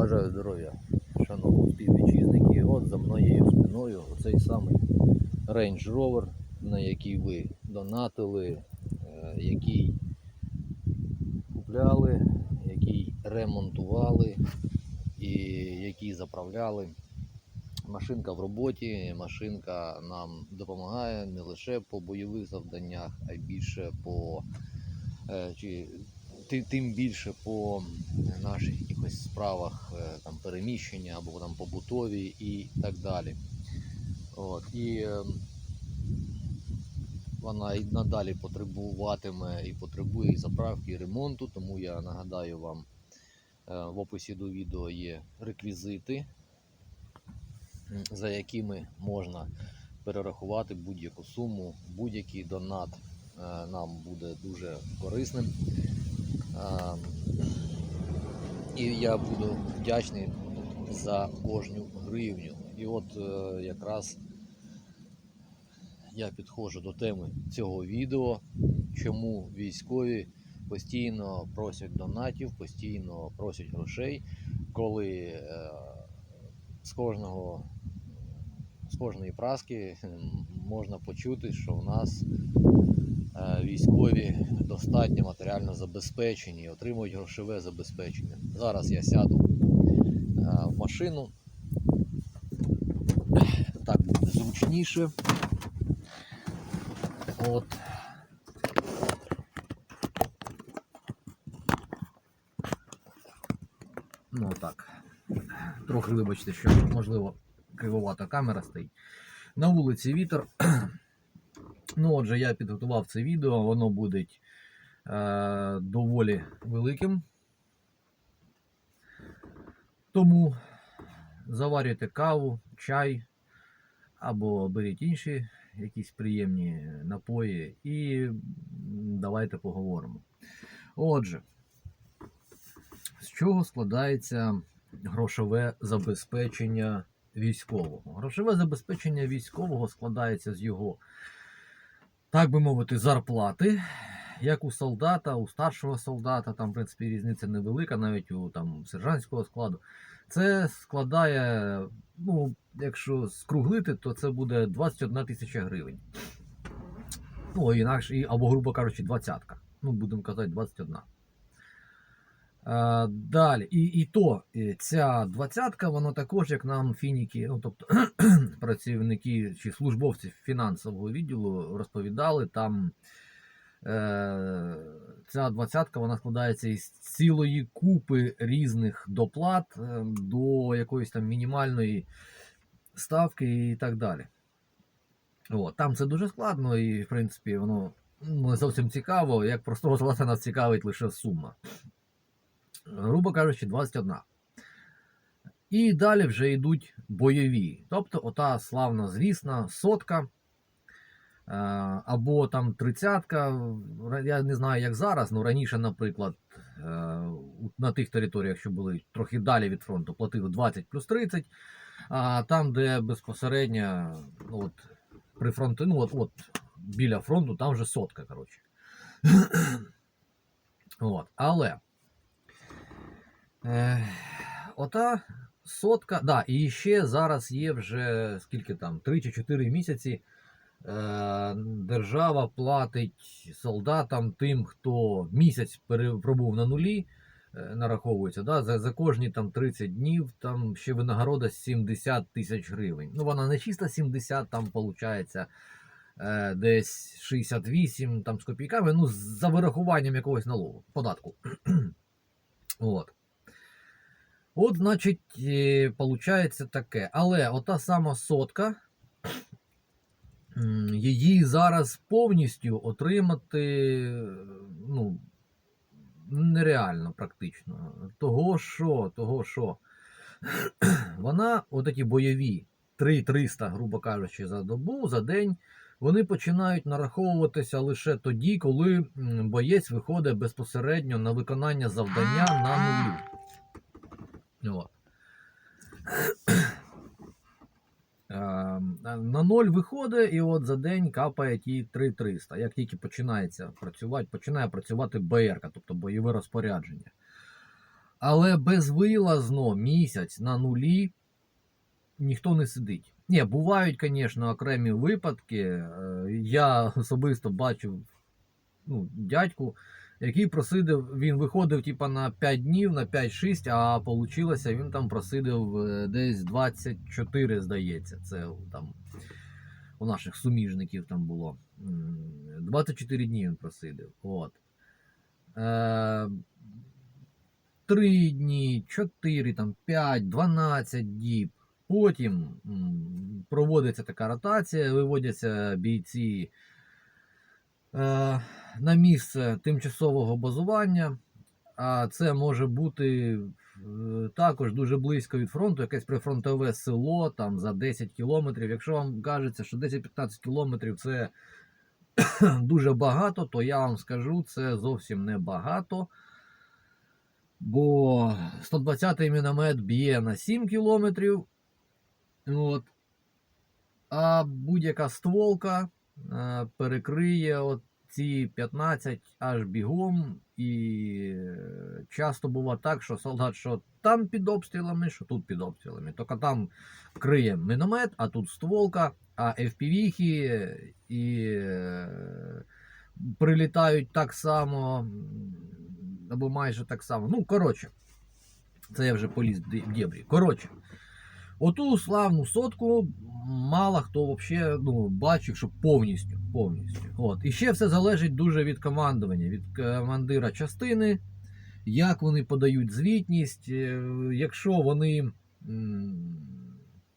Бажаю здоров'я, шановні співвітчизники. От за моєю спиною оцей самий Range Rover, на який ви донатили, е, який купляли, який ремонтували і який заправляли. Машинка в роботі, машинка нам допомагає не лише по бойових завданнях, а й більше по е, чи тим більше по наших якихось справах е, там переміщення або там побутові і так далі. От, і е, вона і надалі потребуватиме і потребує і заправки і ремонту, тому я нагадаю вам, е, в описі до відео є реквізити, за якими можна перерахувати будь-яку суму, будь-який донат е, нам буде дуже корисним. І я буду вдячний за кожну гривню. І от е, якраз я підходжу до теми цього відео, чому військові постійно просять донатів, постійно просять грошей, коли е, з кожного з кожної праски можна почути, що в нас військові достатньо матеріально забезпечені, отримують грошове забезпечення. Зараз я сяду е, в машину. Так зручніше. От. Ну так. Трохи вибачте, що можливо кривовата камера стоїть. На вулиці вітер. Ну, отже, я підготував це відео, воно буде е, доволі великим. Тому заварюйте каву, чай або беріть інші якісь приємні напої і давайте поговоримо. Отже, з чого складається грошове забезпечення військового? Грошове забезпечення військового складається з його так би мовити, зарплати, як у солдата, у старшого солдата, там, в принципі, різниця невелика, навіть у там, сержантського складу. Це складає, ну, якщо скруглити, то це буде 21 тисяча гривень. Ну, інакше, або, грубо кажучи, двадцятка. Ну, будемо казати, 21. А, далі, і, і то ця двадцятка, воно також, як нам фініки, ну тобто працівники чи службовці фінансового відділу розповідали, там е, ця двадцятка вона складається із цілої купи різних доплат е, до якоїсь там мінімальної ставки і так далі. От, там це дуже складно, і в принципі воно ну, не зовсім цікаво, як простого нас цікавить лише сума. Грубо кажучи, 21. І далі вже йдуть бойові. Тобто ота славна звісна сотка. е, Або там тридцятка. Я не знаю, як зараз, але раніше, наприклад, е, на тих територіях, що були трохи далі від фронту, платили 20 плюс 30. А там, де безпосередньо, ну, от, при фронті, ну от, от біля фронту, там вже сотка, коротше. От. Але ота сотка, да, і ще зараз є вже скільки там, 3 чи 4 місяці. Е, держава платить солдатам тим, хто місяць пробув на нулі, е, нараховується, да, за, за кожні там 30 днів там ще винагорода 70 тисяч гривень. Ну, вона не чисто 70, там виходить е, десь 68 там, з копійками, ну, за вирахуванням якогось налогу, податку. От. От, значить, е, получається таке. Але ота сама сотка, її зараз повністю отримати ну, нереально практично. Того що, того що. Вона, отакі бойові 3-300, грубо кажучи, за добу, за день, вони починають нараховуватися лише тоді, коли боєць виходить безпосередньо на виконання завдання на нулі. От. На ноль виходить, і от за день капає ті 3300. Як тільки починається працювати, починає працювати БРК, тобто бойове розпорядження. Але безвилазно місяць на нулі ніхто не сидить. Ні, бувають, звісно, окремі випадки. Е, Я особисто бачив ну, дядьку, який просидив, він виходив типа, на 5 днів, на 5-6, а вийшло, він там просидив е, десь 24, здається. Це там у наших суміжників там було. 24 дні він просидив. От. Е, 3 дні, 4, там, 5, 12 діб. Потім проводиться така ротація, виводяться бійці на місце тимчасового базування. А це може бути е, також дуже близько від фронту, якесь прифронтове село там за 10 кілометрів. Якщо вам кажеться, що 10-15 кілометрів це дуже багато, то я вам скажу, це зовсім не багато. Бо 120-й міномет б'є на 7 кілометрів. От. А будь-яка стволка е, перекриє от ці 15 аж бігом. І е, часто буває так, що солдат, що там під обстрілами, що тут під обстрілами. Тільки там криє міномет, а тут стволка, а FPV і е, прилітають так само, або майже так само. Ну, коротше, це я вже поліз в дєбрі. Коротше, оту славну сотку мало хто взагалі ну, бачив, що повністю. повністю. От. І ще все залежить дуже від командування, від командира частини, як вони подають звітність, е, якщо вони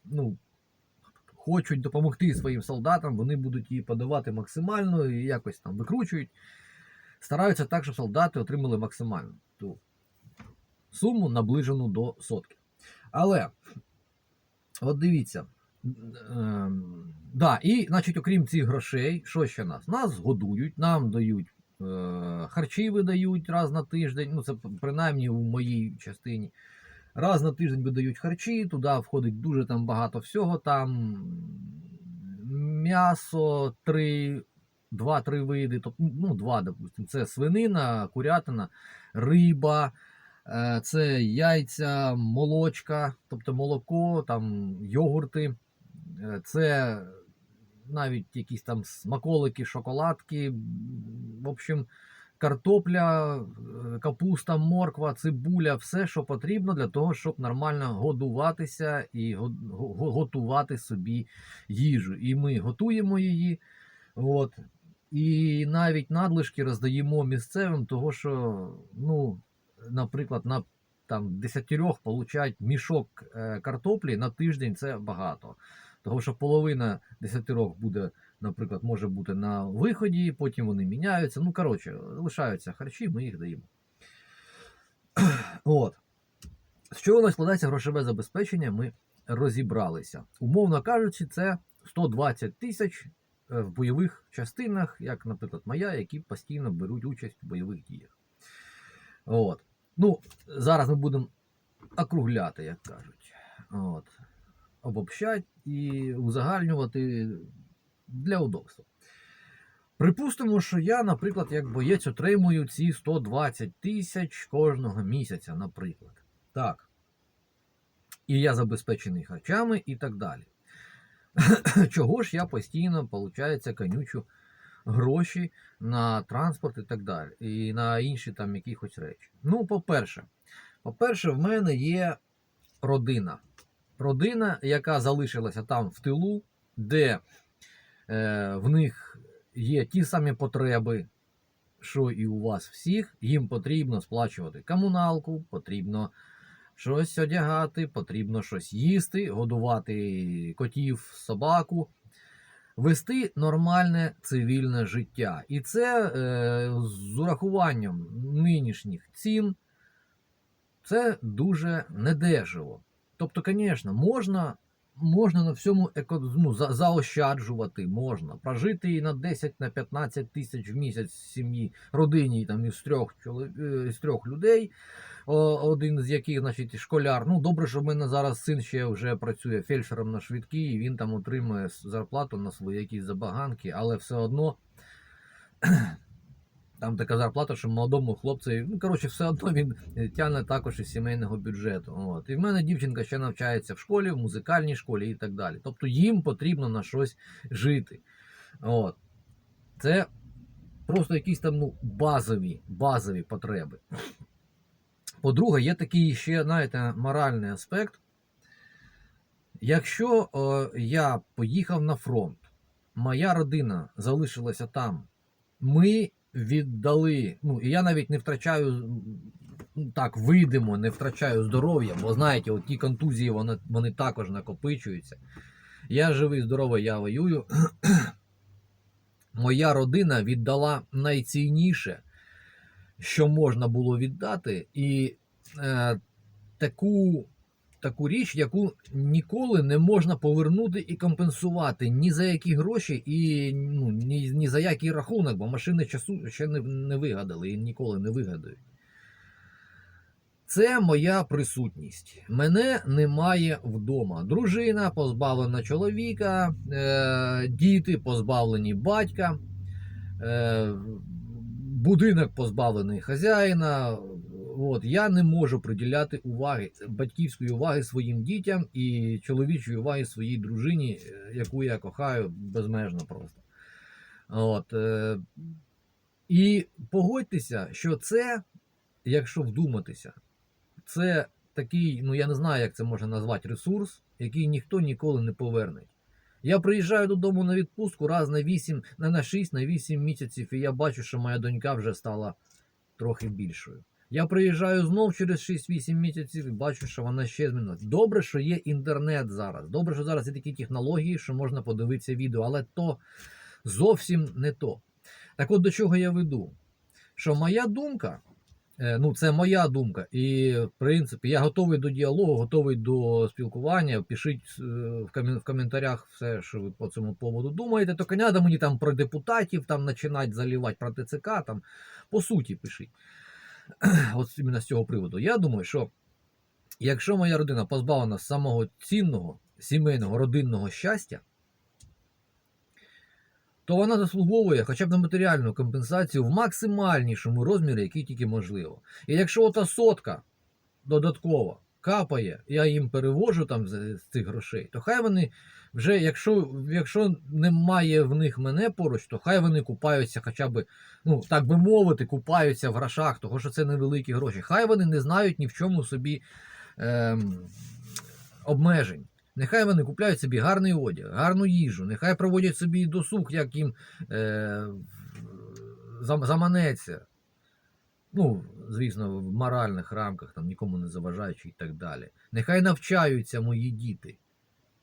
ну, хочуть допомогти своїм солдатам, вони будуть її подавати максимально і якось там викручують. Стараються так, щоб солдати отримали максимальну ту суму, наближену до сотки. Але, от дивіться. Ем, да, і, значить, окрім цих грошей, що ще нас? Нас годують, нам дають е, харчі видають раз на тиждень. Ну, це принаймні у моїй частині. Раз на тиждень видають харчі, туди входить дуже там багато всього. Там м'ясо, три, два-три види, тобто, ну, два, допустимо. Це свинина, курятина, риба, е, це яйця, молочка, тобто молоко, там йогурти. Е, Це навіть якісь там смаколики, шоколадки. В общем, картопля, е, капуста, морква, цибуля, все, що потрібно для того, щоб нормально годуватися і го- го- готувати собі їжу. І ми готуємо її. От. І навіть надлишки роздаємо місцевим, того що, ну, наприклад, на там, десятирьох получать мішок е, картоплі на тиждень це багато. Того що половина десятирок буде, наприклад, може бути на виході, потім вони міняються. Ну, коротше, лишаються харчі, ми їх даємо. От. З чого нас складається грошове забезпечення, ми розібралися. Умовно кажучи, це 120 тисяч е, в бойових частинах, як, наприклад, моя, які постійно беруть участь у бойових діях. От. Ну, зараз ми будемо округляти, як кажуть. От. Обобщати і узагальнювати для удобства. Припустимо, що я, наприклад, як боєць отримую ці 120 тисяч кожного місяця, наприклад. Так. І я забезпечений харчами і так далі. Чого ж я постійно, виходить, конючу гроші на транспорт і так далі, і на інші там якихось речі. Ну, по-перше, по-перше, в мене є родина. Родина, яка залишилася там в тилу, де е, в них є ті самі потреби, що і у вас всіх. Їм потрібно сплачувати комуналку, потрібно щось одягати, потрібно щось їсти, годувати котів, собаку, вести нормальне цивільне життя. І це е, з урахуванням нинішніх цін. Це дуже недешево. Тобто, звісно, можна, можна на всьому ну, за, заощаджувати, можна прожити і на 10 на 15 тисяч в місяць сім'ї, родині там, із, трьох, чоло- е, із трьох людей, один з яких, значить, школяр. Ну, добре, що в мене зараз син ще вже працює фельдшером на швидкій, і він там отримує зарплату на свої якісь забаганки, але все одно Там така зарплата, що молодому хлопцю, ну коротше, все одно він е, тягне також із сімейного бюджету. От. І в мене дівчинка ще навчається в школі, в музикальній школі і так далі. Тобто їм потрібно на щось жити. От. Це просто якісь там ну, базові, базові потреби. По-друге, є такий ще, знаєте, моральний аспект. Якщо е, я поїхав на фронт, моя родина залишилася там, ми віддали, ну і я навіть не втрачаю ну, так, видимо, не втрачаю здоров'я, бо знаєте, от ті контузії вони, вони також накопичуються. Я живий, здоровий, я воюю. Моя родина віддала найцінніше, що можна було віддати, і е, таку, таку річ, яку ніколи не можна повернути і компенсувати ні за які гроші, і ну, ні, ні за який рахунок, бо машини часу ще не, не вигадали і ніколи не вигадають. Це моя присутність. Мене немає вдома. Дружина позбавлена чоловіка, е, діти позбавлені батька, е, будинок позбавлений хазяїна. От, я не можу приділяти уваги, батьківської уваги своїм дітям і чоловічої уваги своїй дружині, е, яку я кохаю безмежно просто. От, е, і погодьтеся, що це, якщо вдуматися, це такий, ну я не знаю, як це можна назвати, ресурс, який ніхто ніколи не поверне. Я приїжджаю додому на відпустку раз на 8, на 6, на 8 місяців, і я бачу, що моя донька вже стала трохи більшою. Я приїжджаю знов через 6-8 місяців і бачу, що вона ще змінилась. Добре, що є інтернет зараз. Добре, що зараз є такі технології, що можна подивитися відео, але то зовсім не то. Так от до чого я веду? Що моя думка, е, ну це моя думка, і в принципі я готовий до діалогу, готовий до спілкування. Пишіть е, в коментарях все, що ви по цьому поводу думаєте. То треба мені там про депутатів там починати залівати про ТЦК. Там по суті пишіть. От іменно з цього приводу. Я думаю, що якщо моя родина позбавлена самого цінного сімейного родинного щастя, то вона заслуговує хоча б на матеріальну компенсацію в максимальнішому розмірі, який тільки можливо. І якщо ота сотка додаткова капає, я їм перевожу там з цих грошей, то хай вони вже, якщо, якщо немає в них мене поруч, то хай вони купаються хоча б, ну так би мовити, купаються в грошах, того що це невеликі гроші. Хай вони не знають ні в чому собі ем, обмежень. Нехай вони купляють собі гарний одяг, гарну їжу, нехай проводять собі досуг, як їм е, заманеться. Ну, звісно, в моральних рамках, там, нікому не заважаючи і так далі. Нехай навчаються мої діти.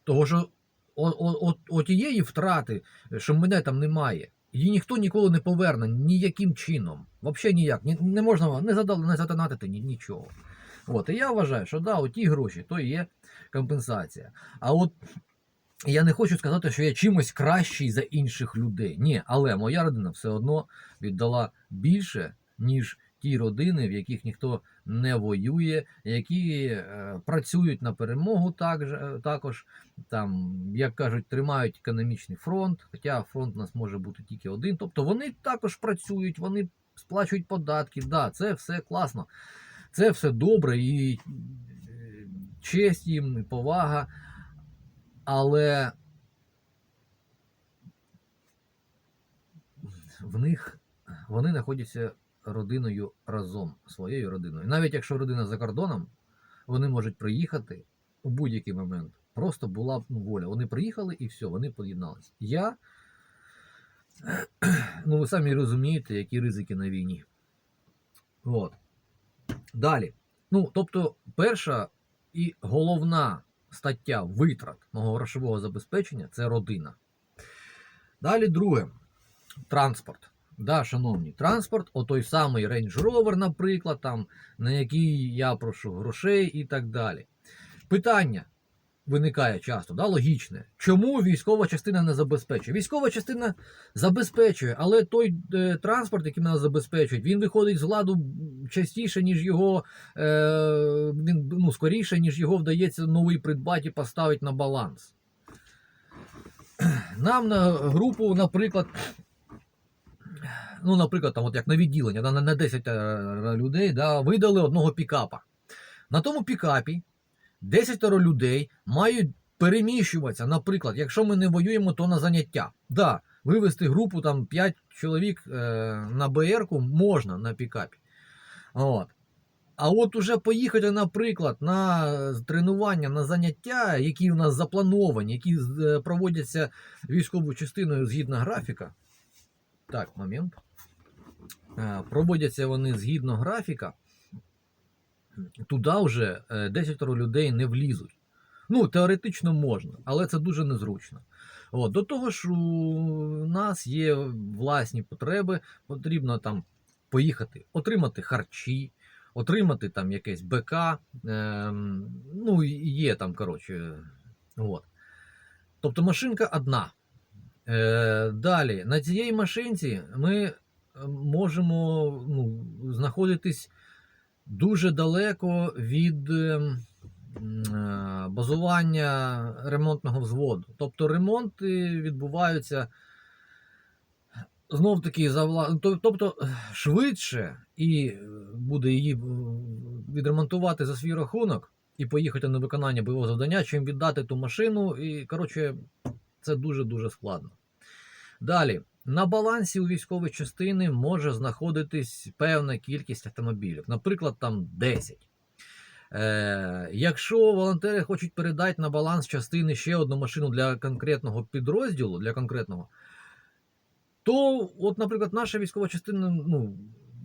Того, що отієї втрати, що мене там немає, її ніхто ніколи не поверне ніяким чином. Взагалі ніяк. Ні, не можна не, задал, не задонатити ні, нічого. От, і я вважаю, що да, оті гроші то є компенсація. А от я не хочу сказати, що я чимось кращий за інших людей. Ні, але моя родина все одно віддала більше, ніж ті родини, в яких ніхто не воює, які е, працюють на перемогу також, також, там, як кажуть, тримають економічний фронт, хоча фронт у нас може бути тільки один. Тобто вони також працюють, вони сплачують податки. Да, це все класно, це все добре і е, честь їм, і повага. Але в них вони знаходяться родиною разом, своєю родиною. Навіть якщо родина за кордоном, вони можуть приїхати у будь-який момент. Просто була ну, воля. Вони приїхали і все, вони поєдналися. Я, ну ви самі розумієте, які ризики на війні. От. Далі. Ну, тобто, перша і головна стаття витрат мого грошового забезпечення це родина. Далі друге транспорт. Да, шановні, транспорт, отой самий Range Rover, наприклад, там, на який я прошу грошей і так далі. Питання виникає часто, да, логічне. Чому військова частина не забезпечує? Військова частина забезпечує, але той е, транспорт, який нас забезпечують, він виходить з ладу частіше, ніж його, е, ну, скоріше, ніж його вдається новий придбати і поставити на баланс. Нам на групу, наприклад, ну, наприклад, там, от як на відділення, на, на 10 е, людей да, видали одного пікапа. На тому пікапі 10 людей мають переміщуватися. Наприклад, якщо ми не воюємо, то на заняття. Да, вивести групу там 5 чоловік е, на БР-ку можна на пікапі. От. А от уже поїхати, наприклад, на тренування, на заняття, які у нас заплановані, які е, проводяться військовою частиною згідно графіка. Так, момент. Е, Проводяться вони згідно графіка. Туди вже е, 10 людей не влізуть. Ну, теоретично можна, але це дуже незручно. От, до того ж, у нас є власні потреби, потрібно там поїхати, отримати харчі, отримати там якесь БК. ем, ну, є там, коротше. От. Тобто машинка одна. Е, далі, на цій машинці ми е, можемо ну, знаходитись дуже далеко від ем, е, базування ремонтного взводу. Тобто ремонти відбуваються знов таки тобто швидше і е, буде її е, відремонтувати за свій рахунок і поїхати на виконання бойового завдання, чим віддати ту машину. І коротше, це дуже-дуже складно. Далі, на балансі у військової частини може знаходитись певна кількість автомобілів, наприклад, там 10. Е, якщо волонтери хочуть передати на баланс частини ще одну машину для конкретного підрозділу, для конкретного, то, от, наприклад, наша військова частина ну,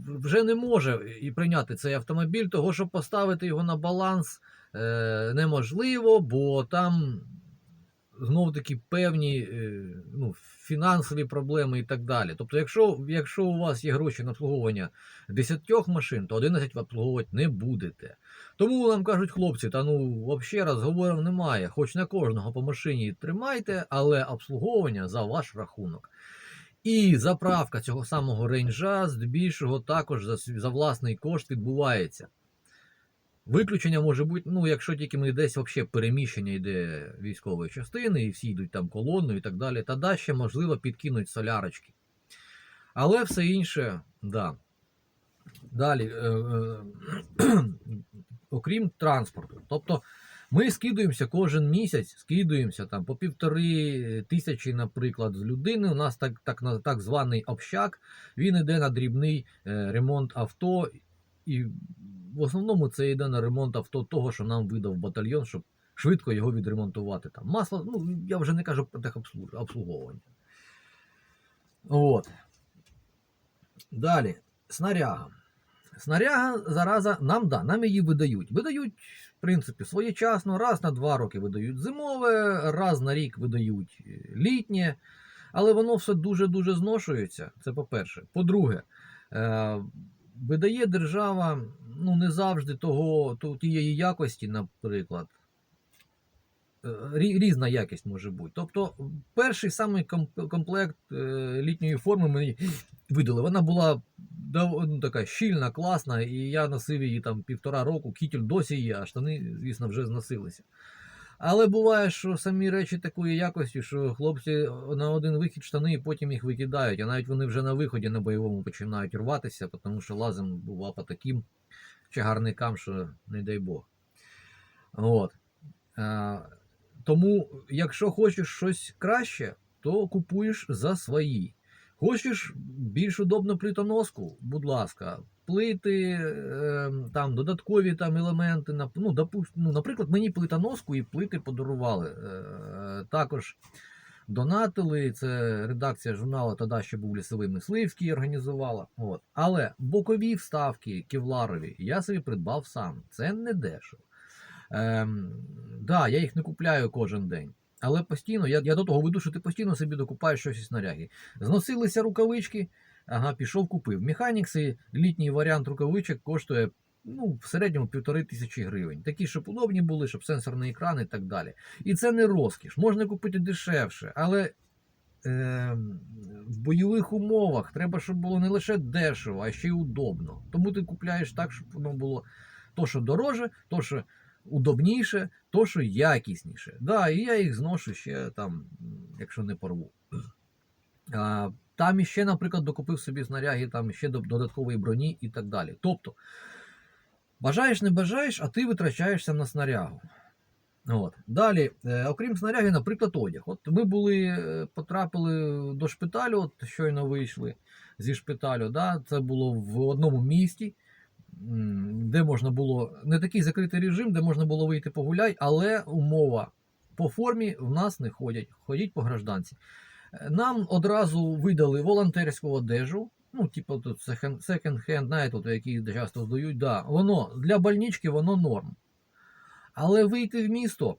вже не може і прийняти цей автомобіль, того що поставити його на баланс е, неможливо, бо там знов таки певні е, ну, фінансові проблеми і так далі. Тобто, якщо, якщо у вас є гроші на обслуговування 10 машин, то 11 ви обслуговувати не будете. Тому нам кажуть хлопці, та ну взагалі розговорів немає. Хоч на кожного по машині тримайте, але обслуговування за ваш рахунок. І заправка цього самого рейнджа здебільшого також за, за власний кошт відбувається. Виключення може бути, ну, якщо тільки ми десь взагалі переміщення йде військової частини, і всі йдуть там колоною і так далі, тоді ще можливо підкинуть солярочки. Але все інше, да. Далі, е, е, окрім транспорту. Тобто ми скидуємося кожен місяць, скидуємося там по півтори тисячі, наприклад, з людини. У нас так, так, так званий общак, він йде на дрібний е, ремонт авто. І в основному це йде на ремонт авто того, що нам видав батальйон, щоб швидко його відремонтувати. Там масло, ну я вже не кажу про техобслуговування. От. Далі, снаряга. Снаряга зараза нам да, нам її видають. Видають, в принципі, своєчасно, раз на два роки видають зимове, раз на рік видають е, літнє, але воно все дуже-дуже зношується. Це по-перше. По-друге, е, видає держава ну, не завжди того, тієї якості, наприклад. Е, Різна якість може бути. Тобто, перший самий комплект е, літньої форми мені видали. Вона була ну, така щільна, класна, і я носив її там півтора року, кітель досі є, а штани, звісно, вже зносилися. Але буває, що самі речі такої якості, що хлопці на один вихід штани і потім їх викидають, а навіть вони вже на виході на бойовому починають рватися, тому що лазим бува по таким чагарникам, що не дай Бог. От. А, тому, якщо хочеш щось краще, то купуєш за свої. Хочеш більш удобну плитоноску, будь ласка, плити, е, там додаткові там елементи. Ну, допу- ну, наприклад, мені плитоноску і плити подарували. Е, також донатили. Це редакція журналу тоді ще був лісовий мисливський організувала. От. Але бокові вставки кевларові я собі придбав сам. Це не дешево. Ем, да, я їх не купляю кожен день. Але постійно, я, я до того веду, що ти постійно собі докупаєш щось із снаряги. Зносилися рукавички, ага, пішов, купив. Механікси, літній варіант рукавичок коштує ну, в середньому півтори тисячі гривень. Такі, щоб удобні були, щоб сенсорний екран і так далі. І це не розкіш. Можна купити дешевше, але е, в бойових умовах треба, щоб було не лише дешево, а ще й удобно. Тому ти купляєш так, щоб воно було то, що дороже, то, що удобніше, то, що якісніше. Да, і я їх зношу ще там, якщо не порву. А, там іще, наприклад, докупив собі снаряги, там ще додаткової броні і так далі. Тобто, бажаєш, не бажаєш, а ти витрачаєшся на снарягу. От. Далі, е, окрім снарягів, наприклад, одяг. От ми були, е, потрапили до шпиталю, от щойно вийшли зі шпиталю. Да? Це було в одному місті, де можна було не такий закритий режим, де можна було вийти погуляй, але умова по формі в нас не ходять, ходять по гражданці. Нам одразу видали волонтерську одежу. Ну, типу, тут секонд-хенд, знаєте, які часто здають. Да, воно для больнички воно норм. Але вийти в місто,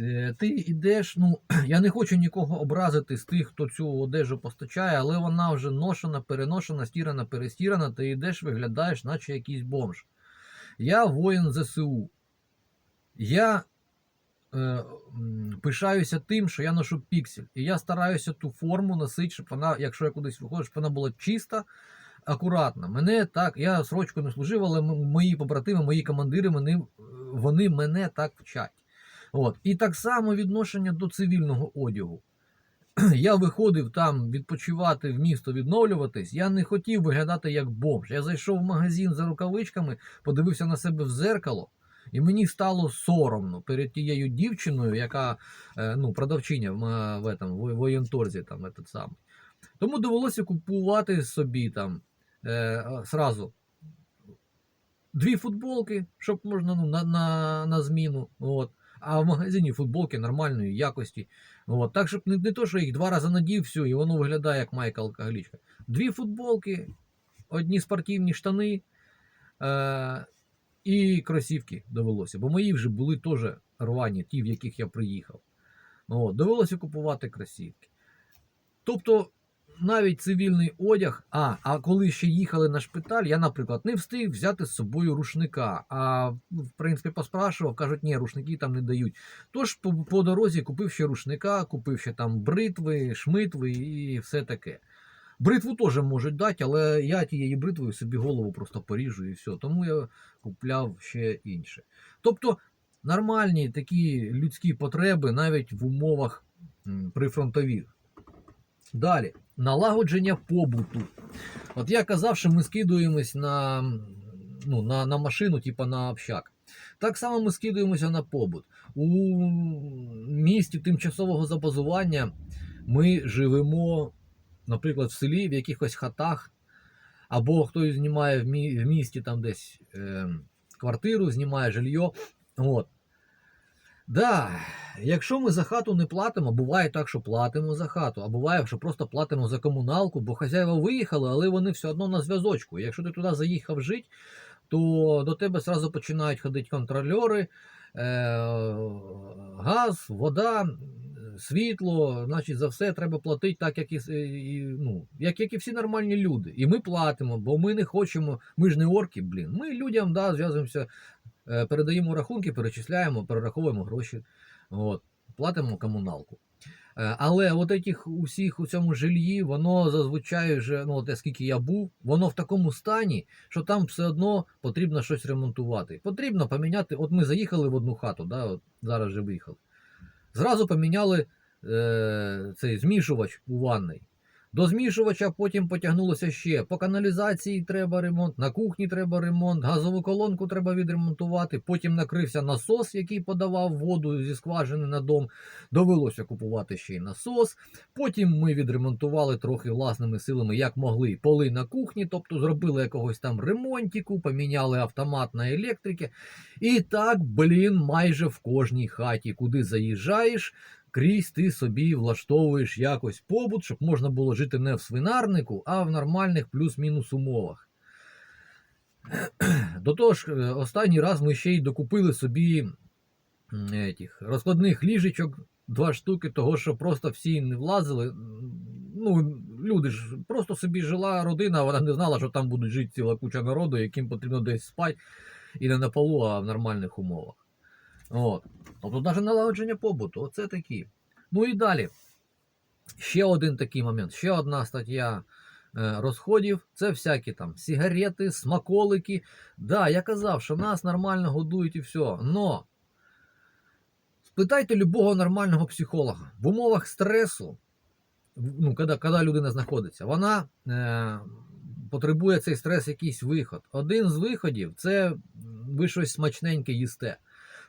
е, ти йдеш, ну, я не хочу нікого образити з тих, хто цю одежу постачає, але вона вже ношена, переношена, стірана, перестірана, ти йдеш, виглядаєш, наче якийсь бомж. Я воїн ЗСУ. Я е, пишаюся тим, що я ношу піксель. І я стараюся ту форму носити, щоб вона, якщо я кудись виходжу, щоб вона була чиста, акуратна. Мене так, я срочку не служив, але мої побратими, мої командири, вони, вони мене так вчать. От. І так само відношення до цивільного одягу. Я виходив там відпочивати в місто, відновлюватись. Я не хотів виглядати як бомж. Я зайшов в магазин за рукавичками, подивився на себе в зеркало, і мені стало соромно перед тією дівчиною, яка е, ну, продавчиня в, в, этом, в воєнторзі. Там, этот самий. Тому довелося купувати собі там е, сразу дві футболки, щоб можна ну, на, на, на зміну. От. А в магазині футболки нормальної якості. От. Так, щоб не, не то, що їх два рази надів, все, і воно виглядає як майка алкоголічка. Дві футболки, одні спортивні штани е, і кросівки довелося. Бо мої вже були теж рвані, ті, в яких я приїхав. От. Довелося купувати кросівки. Тобто навіть цивільний одяг. А, а коли ще їхали на шпиталь, я, наприклад, не встиг взяти з собою рушника. А в принципі поспрашував, кажуть, ні, рушники там не дають. Тож по, по дорозі купив ще рушника, купив ще там бритви, шмитви і все таке. Бритву теж можуть дати, але я тією бритвою собі голову просто поріжу і все. Тому я купляв ще інше. Тобто нормальні такі людські потреби навіть в умовах прифронтових. Далі, налагодження побуту. От я казав, що ми скидуємось на, ну, на, на машину, типу на общак. Так само ми скидуємося на побут. У місті тимчасового забазування ми живемо, наприклад, в селі, в якихось хатах, або хтось знімає в, мі, в місті там десь е, квартиру, знімає жилье. От. Да, якщо ми за хату не платимо, буває так, що платимо за хату, а буває, що просто платимо за комуналку, бо хазяїва виїхали, але вони все одно на зв'язочку. Якщо ти туди заїхав жити, то до тебе зразу починають ходити контрольори, е, газ, вода, світло, значить за все треба платити так, як і, і, ну, як, як і всі нормальні люди. І ми платимо, бо ми не хочемо, ми ж не орки, блін. Ми людям да, зв'язуємося, е, передаємо рахунки, перечисляємо, перераховуємо гроші, от, платимо комуналку. Е, Але от этих усіх у цьому жильї, воно зазвичай вже, ну от скільки я був, воно в такому стані, що там все одно потрібно щось ремонтувати. Потрібно поміняти. От ми заїхали в одну хату, да, от зараз вже виїхали. Зразу поміняли е, цей змішувач у ванной. До змішувача потім потягнулося ще. По каналізації треба ремонт, на кухні треба ремонт, газову колонку треба відремонтувати. Потім накрився насос, який подавав воду зі скважини на дом. Довелося купувати ще й насос. Потім ми відремонтували трохи власними силами, як могли, поли на кухні, тобто зробили якогось там ремонтику, поміняли автомат на електрики. І так, блін, майже в кожній хаті, куди заїжджаєш, крізь ти собі влаштовуєш якось побут, щоб можна було жити не в свинарнику, а в нормальних плюс-мінус умовах. До того ж, е, останній раз ми ще й докупили собі етіх, розкладних ліжечок, два штуки, того, що просто всі не влазили. Ну, люди ж просто собі жила родина, вона не знала, що там будуть жити ціла куча народу, яким потрібно десь спати і не на полу, а в нормальних умовах. От. Тобто навіть налагодження побуту, оце такі. Ну і далі. Ще один такий момент, ще одна стаття е, розходів це всякі там сигарети, смаколики. Да, я казав, що нас нормально годують і все. Но спитайте любого нормального психолога в умовах стресу ну, коли, коли людина знаходиться, вона е, потребує цей стрес якийсь виход. Один з виходів це ви щось смачненьке їсте.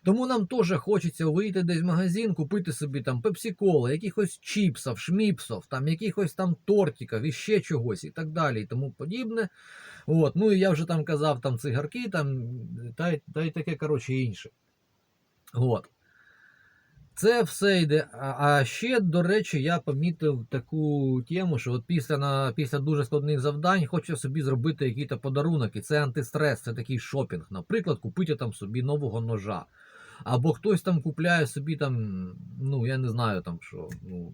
Тому нам теж хочеться вийти десь в магазин, купити собі там пепсі-кола, якихось чіпсів, шміпсів, там якихось там тортиків і ще чогось і так далі і тому подібне. От, ну і я вже там казав, там цигарки, там, та, та й таке, коротше, інше. От. Це все йде. А, ще, до речі, я помітив таку тему, що от після, на, після дуже складних завдань хочеться собі зробити якийсь подарунок. І це антистрес, це такий шопінг. Наприклад, купити там собі нового ножа. Або хтось там купляє собі там, ну, я не знаю там що. ну,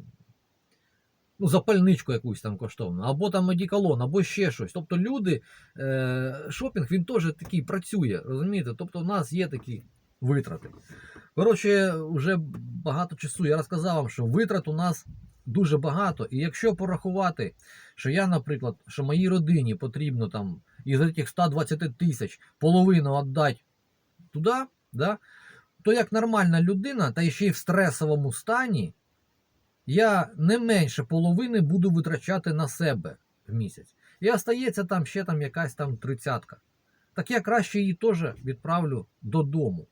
Ну, запальничку якусь там коштовну, або там одіколон, або ще щось. Тобто люди, е, шопінг він теж такий працює, розумієте? Тобто в нас є такі витрати. Коротше, вже багато часу я розказав вам, що витрат у нас дуже багато. І якщо порахувати, що я, наприклад, що моїй родині потрібно там із цих 120 тисяч половину віддати туди, да, то як нормальна людина, та ще й в стресовому стані, я не менше половини буду витрачати на себе в місяць. І остається там ще там якась там тридцятка. Так я краще її теж відправлю додому.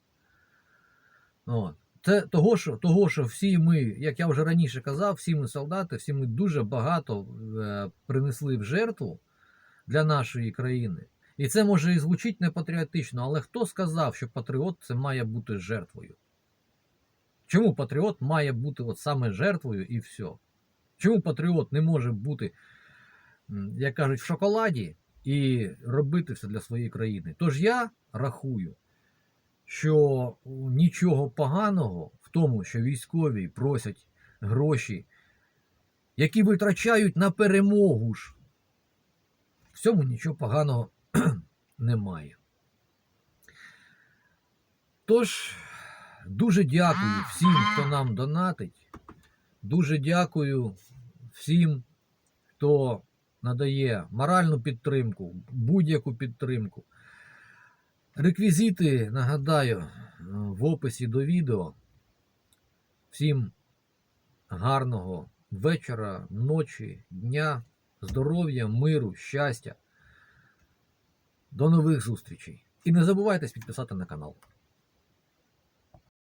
От. Це того що, того, що всі ми, як я вже раніше казав, всі ми солдати, всі ми дуже багато е, принесли в жертву для нашої країни. І це може і звучить не патріотично, але хто сказав, що патріот це має бути жертвою? Чому патріот має бути от саме жертвою і все? Чому патріот не може бути, як кажуть, в шоколаді і робити все для своєї країни? Тож я рахую, що нічого поганого в тому, що військові просять гроші, які витрачають на перемогу ж. В цьому нічого поганого немає. Тож, дуже дякую всім, хто нам донатить. Дуже дякую всім, хто надає моральну підтримку, будь-яку підтримку. Реквізити, нагадаю, е, в описі до відео. Всім гарного вечора, ночі, дня, здоров'я, миру, щастя. До нових зустрічей. І не забувайте підписати на канал.